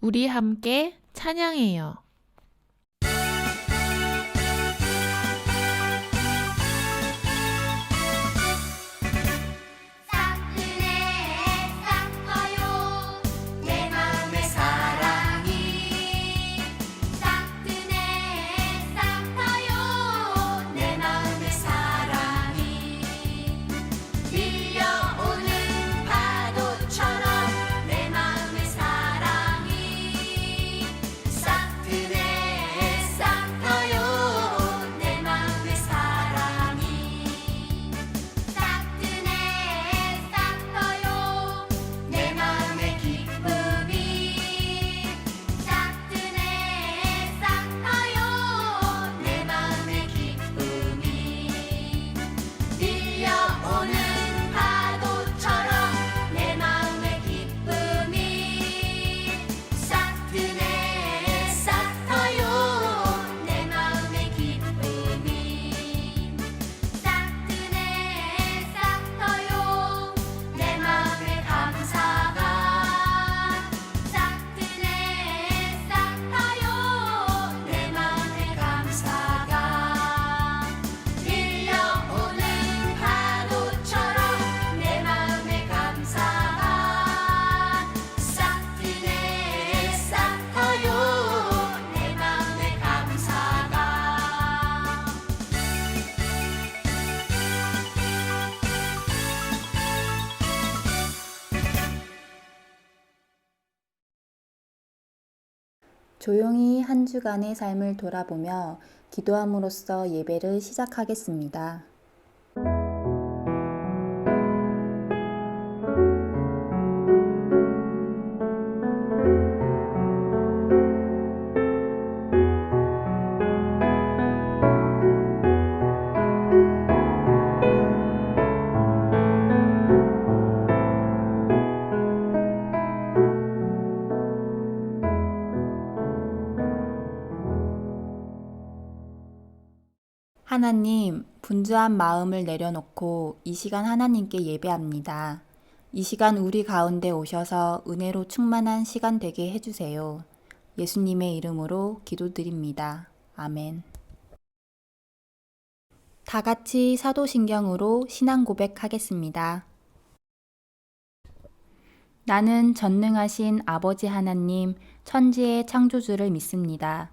우리 함께 찬양해요. 조용히 한 주간의 삶을 돌아보며 기도함으로써 예배를 시작하겠습니다. 하나님, 분주한 마음을 내려놓고 이 시간 하나님께 예배합니다. 이 시간 우리 가운데 오셔서 은혜로 충만한 시간 되게 해주세요. 예수님의 이름으로 기도드립니다. 아멘. 다 같이 사도신경으로 신앙 고백하겠습니다. 나는 전능하신 아버지 하나님, 천지의 창조주를 믿습니다.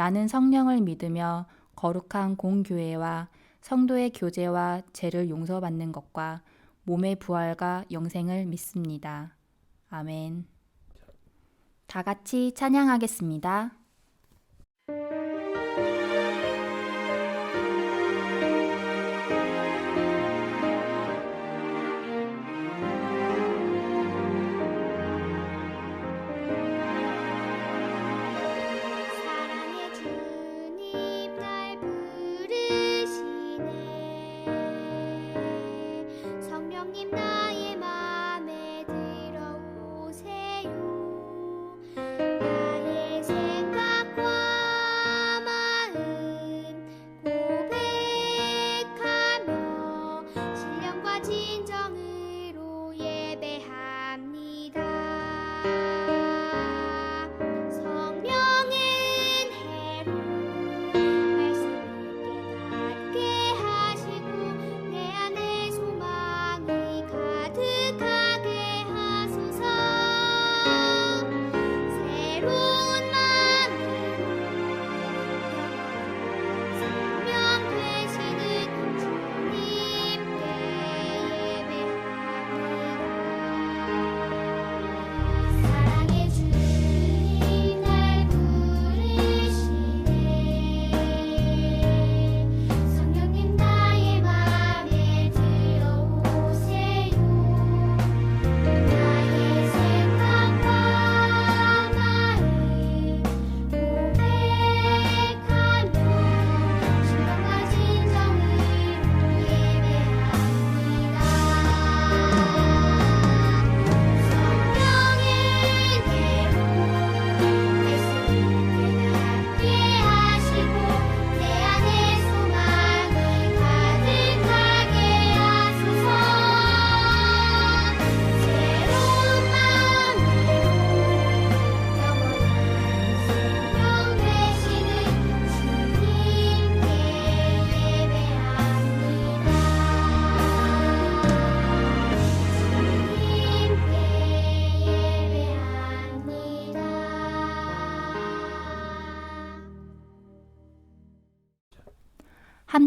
나는 성령을 믿으며 거룩한 공교회와 성도의 교제와 죄를 용서받는 것과 몸의 부활과 영생을 믿습니다. 아멘. 다 같이 찬양하겠습니다.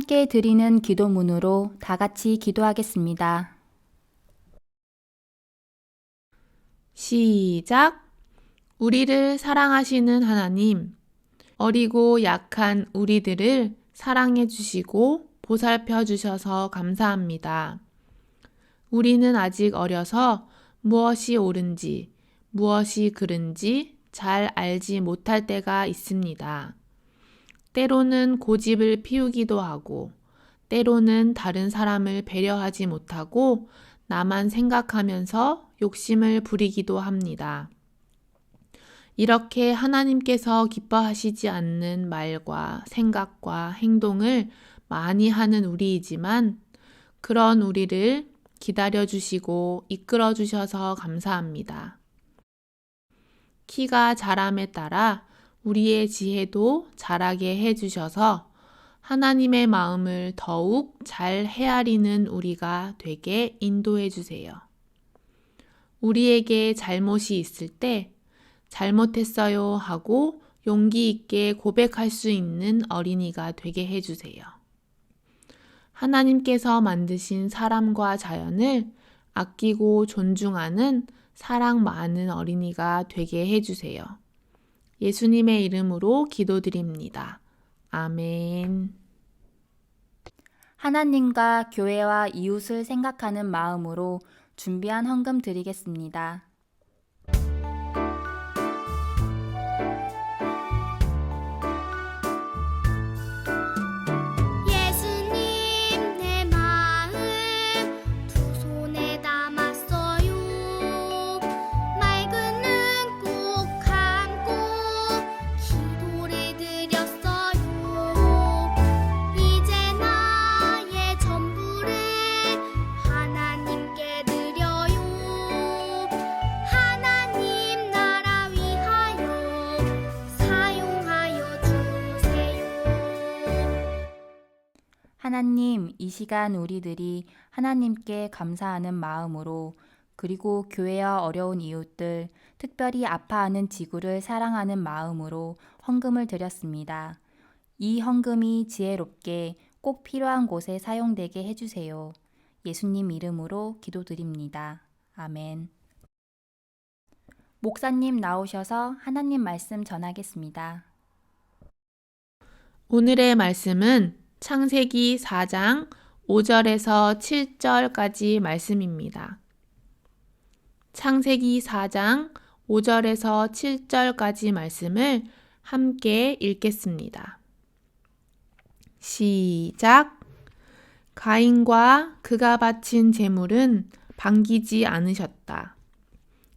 함께 드리는 기도문으로 다 같이 기도하겠습니다. 시작. 우리를 사랑하시는 하나님, 어리고 약한 우리들을 사랑해 주시고 보살펴 주셔서 감사합니다. 우리는 아직 어려서 무엇이 옳은지, 무엇이 그른지 잘 알지 못할 때가 있습니다. 때로는 고집을 피우기도 하고, 때로는 다른 사람을 배려하지 못하고, 나만 생각하면서 욕심을 부리기도 합니다. 이렇게 하나님께서 기뻐하시지 않는 말과 생각과 행동을 많이 하는 우리이지만 그런 우리를 기다려 주시고 이끌어 주셔서 감사합니다. 키가 자람에 따라 우리의 지혜도 자라게 해 주셔서 하나님의 마음을 더욱 잘 헤아리는 우리가 되게 인도해 주세요. 우리에게 잘못이 있을 때 잘못했어요 하고 용기 있게 고백할 수 있는 어린이가 되게 해주세요. 하나님께서 만드신 사람과 자연을 아끼고 존중하는 사랑 많은 어린이가 되게 해주세요. 예수님의 이름으로 기도드립니다. 아멘. 하나님과 교회와 이웃을 생각하는 마음으로 준비한 헌금 드리겠습니다. 시간 우리들이 하나님께 감사하는 마음으로 그리고 교회와 어려운 이웃들, 특별히 아파하는 지구를 사랑하는 마음으로 헌금을 드렸습니다. 이 헌금이 지혜롭게 꼭 필요한 곳에 사용되게 해주세요. 예수님 이름으로 기도드립니다. 아멘. 목사님 나오셔서 하나님 말씀 전하겠습니다. 오늘의 말씀은 창세기 4장 5절에서 7절까지 말씀입니다. 창세기 4장 5절에서 7절까지 말씀을 함께 읽겠습니다. 시작. 가인과 그가 바친 제물은 반기지 않으셨다.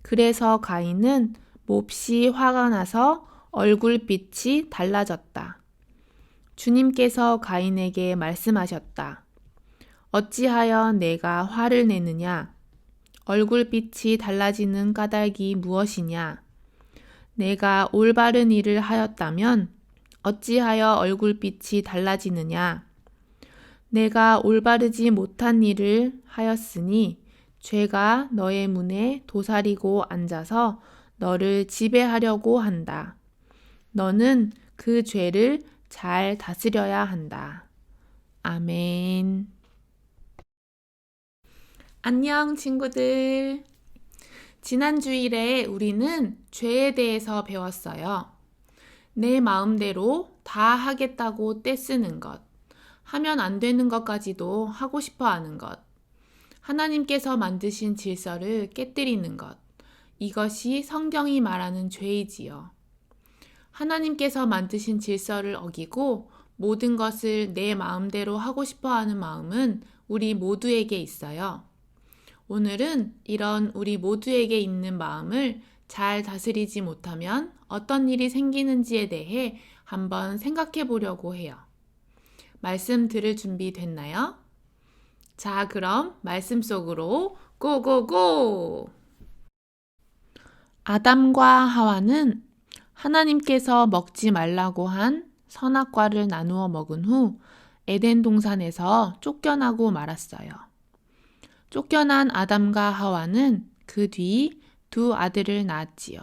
그래서 가인은 몹시 화가 나서 얼굴빛이 달라졌다. 주님께서 가인에게 말씀하셨다. 어찌하여 내가 화를 내느냐? 얼굴빛이 달라지는 까닭이 무엇이냐? 내가 올바른 일을 하였다면 어찌하여 얼굴빛이 달라지느냐? 내가 올바르지 못한 일을 하였으니 죄가 너의 문에 도사리고 앉아서 너를 지배하려고 한다. 너는 그 죄를 잘 다스려야 한다. 아멘. 안녕, 친구들. 지난 주일에 우리는 죄에 대해서 배웠어요. 내 마음대로 다 하겠다고 떼쓰는 것, 하면 안 되는 것까지도 하고 싶어 하는 것, 하나님께서 만드신 질서를 깨뜨리는 것, 이것이 성경이 말하는 죄이지요. 하나님께서 만드신 질서를 어기고 모든 것을 내 마음대로 하고 싶어 하는 마음은 우리 모두에게 있어요. 오늘은 이런 우리 모두에게 있는 마음을 잘 다스리지 못하면 어떤 일이 생기는지에 대해 한번 생각해 보려고 해요. 말씀 들을 준비 됐나요? 자, 그럼 말씀 속으로 고고고! 아담과 하와는 하나님께서 먹지 말라고 한 선악과를 나누어 먹은 후 에덴 동산에서 쫓겨나고 말았어요. 쫓겨난 아담과 하와는 그 뒤 두 아들을 낳았지요.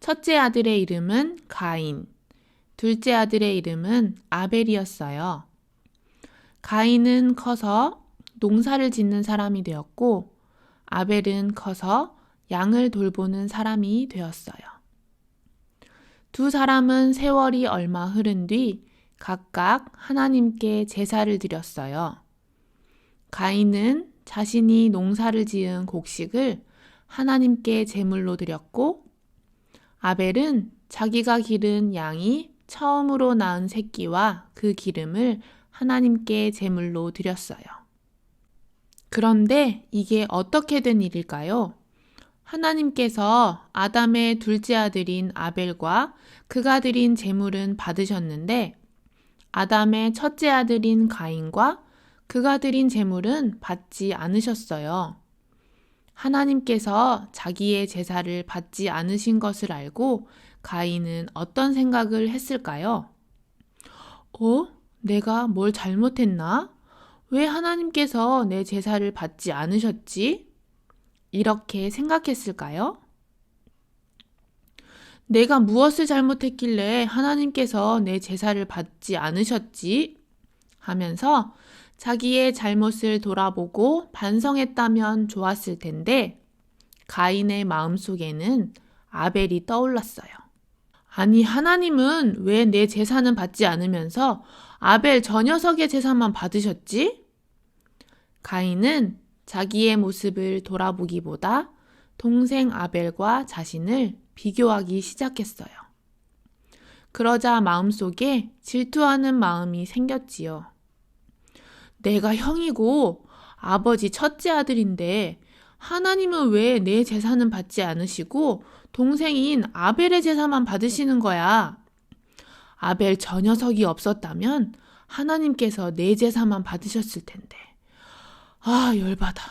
첫째 아들의 이름은 가인, 둘째 아들의 이름은 아벨이었어요. 가인은 커서 농사를 짓는 사람이 되었고 아벨은 커서 양을 돌보는 사람이 되었어요. 두 사람은 세월이 얼마 흐른 뒤 각각 하나님께 제사를 드렸어요. 가인은 자신이 농사를 지은 곡식을 하나님께 제물로 드렸고 아벨은 자기가 기른 양이 처음으로 낳은 새끼와 그 기름을 하나님께 제물로 드렸어요. 그런데 이게 어떻게 된 일일까요? 하나님께서 아담의 둘째 아들인 아벨과 그가 드린 제물은 받으셨는데 아담의 첫째 아들인 가인과 그가 드린 제물은 받지 않으셨어요. 하나님께서 자기의 제사를 받지 않으신 것을 알고 가인은 어떤 생각을 했을까요? 어? 내가 뭘 잘못했나? 왜 하나님께서 내 제사를 받지 않으셨지? 이렇게 생각했을까요? 내가 무엇을 잘못했길래 하나님께서 내 제사를 받지 않으셨지? 하면서 자기의 잘못을 돌아보고 반성했다면 좋았을 텐데 가인의 마음속에는 아벨이 떠올랐어요. 아니, 하나님은 왜내 제사는 받지 않으면서 아벨 저 녀석의 제사만 받으셨지? 가인은 자기의 모습을 돌아보기보다 동생 아벨과 자신을 비교하기 시작했어요. 그러자 마음속에 질투하는 마음이 생겼지요. 내가 형이고 아버지 첫째 아들인데 하나님은 왜 내 제사는 받지 않으시고 동생인 아벨의 제사만 받으시는 거야? 아벨 저 녀석이 없었다면 하나님께서 내 제사만 받으셨을 텐데. 아, 열받아.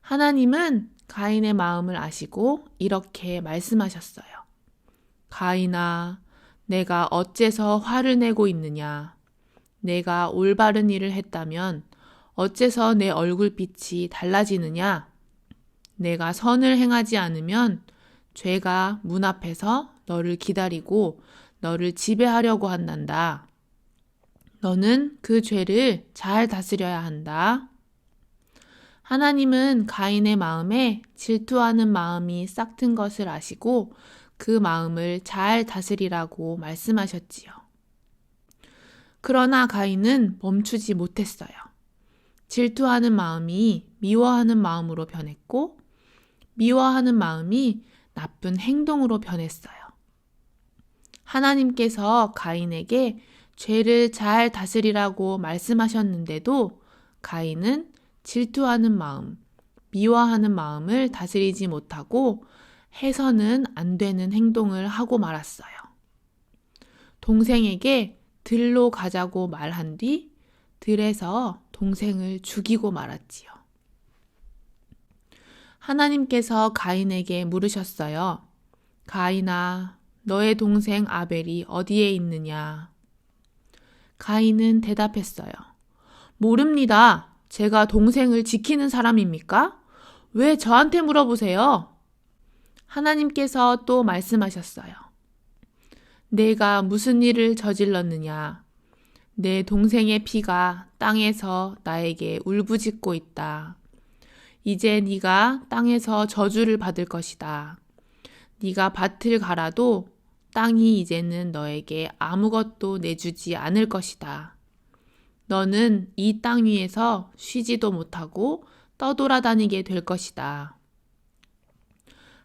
하나님은 가인의 마음을 아시고 이렇게 말씀하셨어요. 가인아, 내가 어째서 화를 내고 있느냐? 내가 올바른 일을 했다면 어째서 내 얼굴빛이 달라지느냐? 내가 선을 행하지 않으면 죄가 문 앞에서 너를 기다리고 너를 지배하려고 한단다. 너는 그 죄를 잘 다스려야 한다. 하나님은 가인의 마음에 질투하는 마음이 싹튼 것을 아시고 그 마음을 잘 다스리라고 말씀하셨지요. 그러나 가인은 멈추지 못했어요. 질투하는 마음이 미워하는 마음으로 변했고, 미워하는 마음이 나쁜 행동으로 변했어요. 하나님께서 가인에게 죄를 잘 다스리라고 말씀하셨는데도 가인은 질투하는 마음, 미워하는 마음을 다스리지 못하고 해서는 안 되는 행동을 하고 말았어요. 동생에게 들로 가자고 말한 뒤 들에서 동생을 죽이고 말았지요. 하나님께서 가인에게 물으셨어요. 가인아, 너의 동생 아벨이 어디에 있느냐? 가인은 대답했어요. 모릅니다. 제가 동생을 지키는 사람입니까? 왜 저한테 물어보세요? 하나님께서 또 말씀하셨어요. 내가 무슨 일을 저질렀느냐? 내 동생의 피가 땅에서 나에게 울부짖고 있다. 이제 네가 땅에서 저주를 받을 것이다. 네가 밭을 갈아도 땅이 이제는 너에게 아무것도 내주지 않을 것이다. 너는 이 땅 위에서 쉬지도 못하고 떠돌아다니게 될 것이다.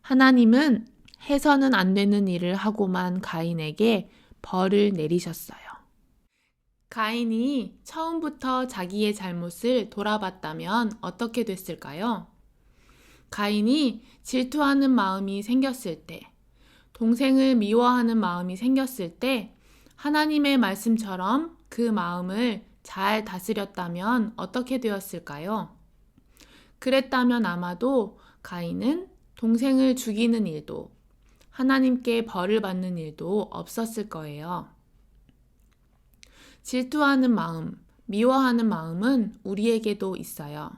하나님은 해서는 안 되는 일을 하고만 가인에게 벌을 내리셨어요. 가인이 처음부터 자기의 잘못을 돌아봤다면 어떻게 됐을까요? 가인이 질투하는 마음이 생겼을 때, 동생을 미워하는 마음이 생겼을 때, 하나님의 말씀처럼 그 마음을 잘 다스렸다면 어떻게 되었을까요? 그랬다면 아마도 가인은 동생을 죽이는 일도 하나님께 벌을 받는 일도 없었을 거예요. 질투하는 마음, 미워하는 마음은 우리에게도 있어요.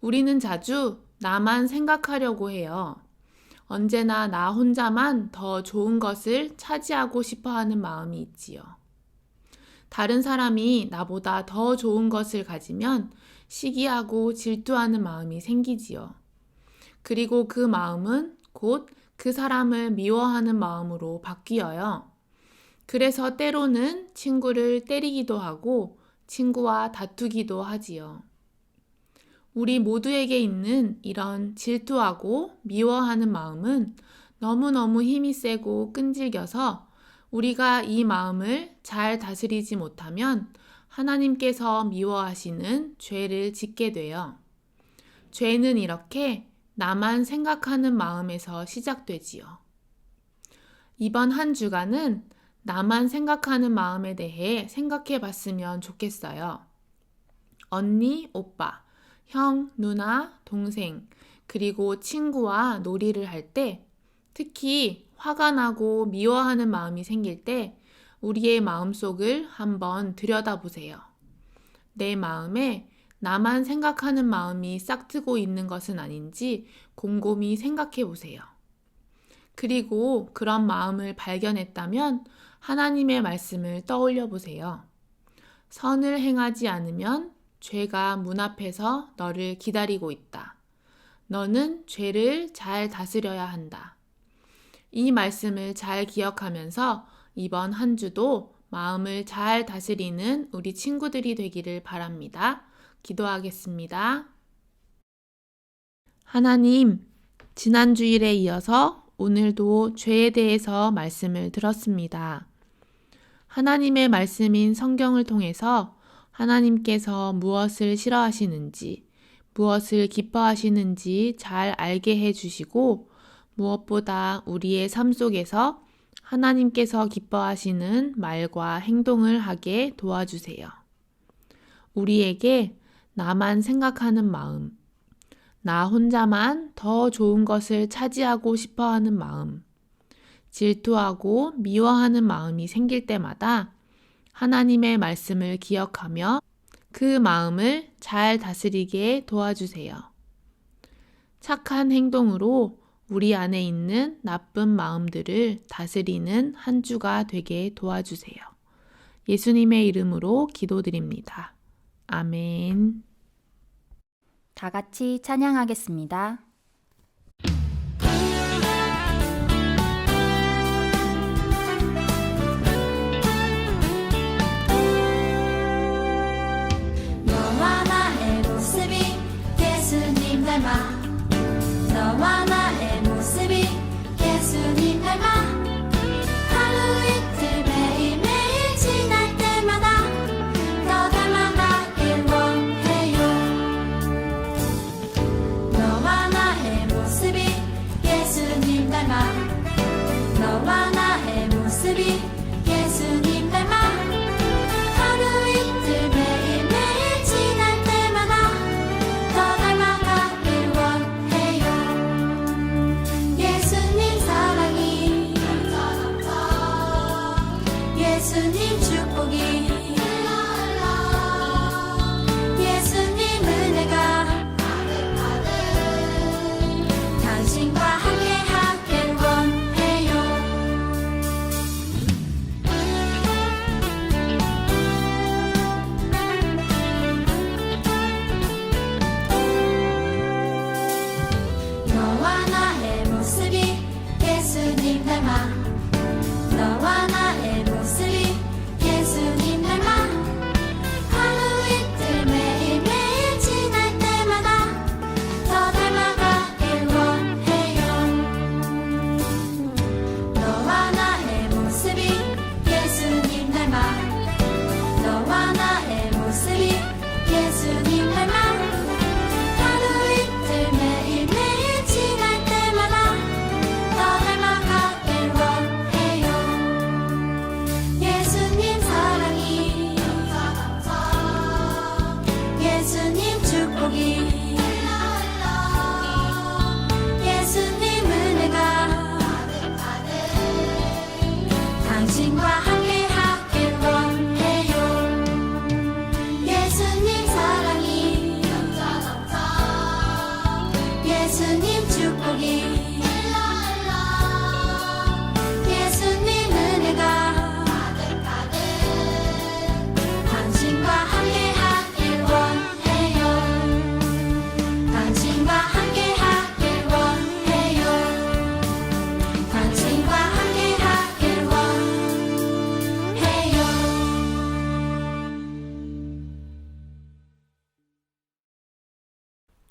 우리는 자주 나만 생각하려고 해요. 언제나 나 혼자만 더 좋은 것을 차지하고 싶어 하는 마음이 있지요. 다른 사람이 나보다 더 좋은 것을 가지면 시기하고 질투하는 마음이 생기지요. 그리고 그 마음은 곧 그 사람을 미워하는 마음으로 바뀌어요. 그래서 때로는 친구를 때리기도 하고 친구와 다투기도 하지요. 우리 모두에게 있는 이런 질투하고 미워하는 마음은 너무너무 힘이 세고 끈질겨서 우리가 이 마음을 잘 다스리지 못하면 하나님께서 미워하시는 죄를 짓게 돼요. 죄는 이렇게 나만 생각하는 마음에서 시작되지요. 이번 한 주간은 나만 생각하는 마음에 대해 생각해 봤으면 좋겠어요. 언니, 오빠, 형, 누나, 동생, 그리고 친구와 놀이를 할 때, 특히 화가 나고 미워하는 마음이 생길 때, 우리의 마음속을 한번 들여다보세요. 내 마음에 나만 생각하는 마음이 싹트고 있는 것은 아닌지 곰곰이 생각해 보세요. 그리고 그런 마음을 발견했다면 하나님의 말씀을 떠올려 보세요. 선을 행하지 않으면 죄가 문 앞에서 너를 기다리고 있다. 너는 죄를 잘 다스려야 한다. 이 말씀을 잘 기억하면서 이번 한 주도 마음을 잘 다스리는 우리 친구들이 되기를 바랍니다. 기도하겠습니다. 하나님, 지난 주일에 이어서 오늘도 죄에 대해서 말씀을 들었습니다. 하나님의 말씀인 성경을 통해서 하나님께서 무엇을 싫어하시는지, 무엇을 기뻐하시는지 잘 알게 해 주시고, 무엇보다 우리의 삶 속에서 하나님께서 기뻐하시는 말과 행동을 하게 도와주세요. 우리에게 나만 생각하는 마음, 나 혼자만 더 좋은 것을 차지하고 싶어 하는 마음, 질투하고 미워하는 마음이 생길 때마다 하나님의 말씀을 기억하며 그 마음을 잘 다스리게 도와주세요. 착한 행동으로 우리 안에 있는 나쁜 마음들을 다스리는 한 주가 되게 도와주세요. 예수님의 이름으로 기도드립니다. 아멘. 다 같이 찬양하겠습니다. 너와 나의 모습이 예수님 닮아 너와 나